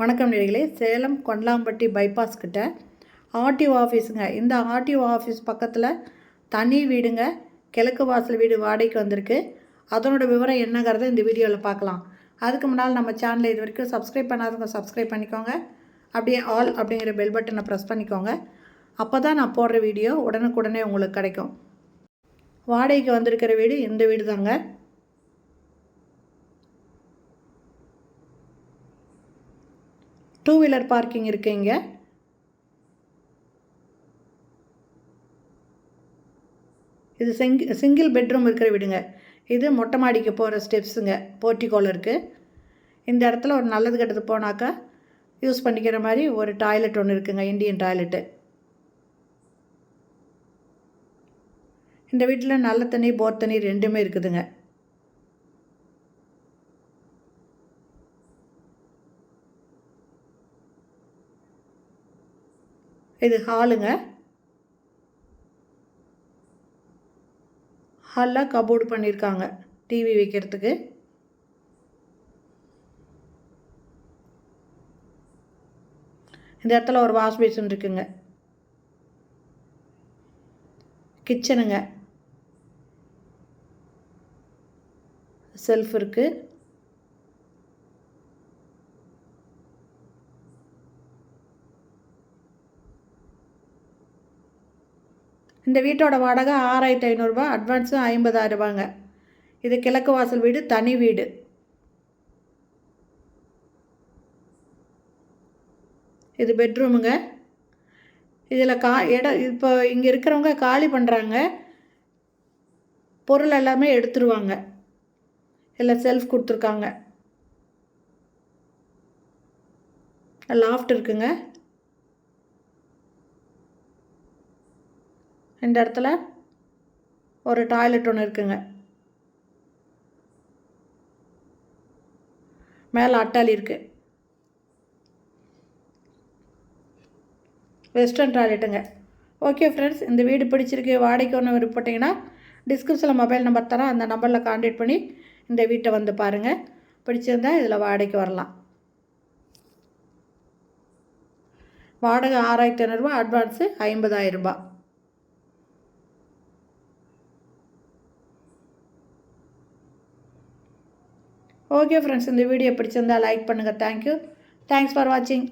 வணக்கம் நேர்களே. சேலம் கொண்டலாம்பட்டி பைபாஸ் கிட்ட ஆர்டிஓ ஆஃபீஸுங்க இந்த ஆர்டிஓ ஆஃபீஸ் பக்கத்தில் தனி வீடுங்க. கிழக்கு வாசல் வீடு வாடகைக்கு வந்திருக்கு. அதனோட விவரம் என்னங்கிறத இந்த வீடியோவில் பார்க்கலாம் அதுக்கு முன்னால் நம்ம சேனலை இது வரைக்கும் சப்ஸ்கிரைப் பண்ணாதவங்க சப்ஸ்கிரைப் பண்ணிக்கோங்க. அப்படியே ஆல் அப்படிங்கிற பெல் பட்டனை ப்ரெஸ் பண்ணிக்கோங்க. அப்போ தான் நான் போடுற வீடியோ உடனுக்குடனே உங்களுக்கு கிடைக்கும். வாடகைக்கு வந்திருக்கிற வீடு இந்த வீடு தாங்க டூ வீலர் பார்க்கிங் இருக்கு இங்கே. இது சிங் சிங்கிள் பெட்ரூம் இருக்கிற வீடுங்க. இது மொட்டை மாடிக்கு போகிற ஸ்டெப்ஸுங்க போர்ட்டிகோல் இருக்குது இந்த இடத்துல ஒரு நல்லது கெட்டது போனாக்கா யூஸ் பண்ணிக்கிற மாதிரி ஒரு டாய்லெட் ஒன்று இருக்குங்க இந்தியன் டாய்லெட்டு இந்த வீட்டில் நல்ல தண்ணி போர் தண்ணி ரெண்டுமே இருக்குதுங்க. இது ஹாலுங்க. ஹாலாக கபோர்டு பண்ணியிருக்காங்க டிவி வைக்கிறதுக்கு. இந்த இடத்துல ஒரு வாஷ் பேசின் இருக்குங்க. கிச்சனுங்க. செல்ஃப் இருக்குது இந்த வீட்டோட வாடகை ஆறாயிரத்தி ஐநூறுரூபா அட்வான்ஸும் ஐம்பதாயிரரூபாங்க. இது கிழக்கு வாசல் வீடு தனி வீடு. இது பெட்ரூமுங்க இதில் கா இடம் இப்போ இங்கே இருக்கிறவங்க காலி பண்ணுறாங்க பொருள் எல்லாமே எடுத்துருவாங்க. எல்லாம் செல்ஃப் கொடுத்துருக்காங்க. லாஃப்ட் இருக்குங்க. இந்த இடத்துல ஒரு டாய்லெட் ஒன்று இருக்குங்க. மேலே அட்டாளி இருக்குது வெஸ்டர்ன் டாய்லெட்டுங்க ஓகே ஃப்ரெண்ட்ஸ் இந்த வீடு பிடிச்சிருக்கு வாடகைக்கு ஒன்று விருப்பப்பட்டீங்கன்னா டிஸ்கிரிப்ஷனில் மொபைல் நம்பர் தரேன். அந்த நம்பரில் காண்டாக்ட் பண்ணி இந்த வீட்டை வந்து பாருங்கள் பிடிச்சிருந்தா இதில் வாடகைக்கு வரலாம். வாடகை ஆறாயிரத்தி ஐநூறுரூவா அட்வான்ஸு ஐம்பதாயிரம் ஓகே ஃப்ரெண்ட்ஸ் இந்த வீடியோ பிடிச்சிருந்தா லைக் பண்ணுங்கள் தேங்க்யூ தேங்க்ஸ் ஃபார் வாட்சிங்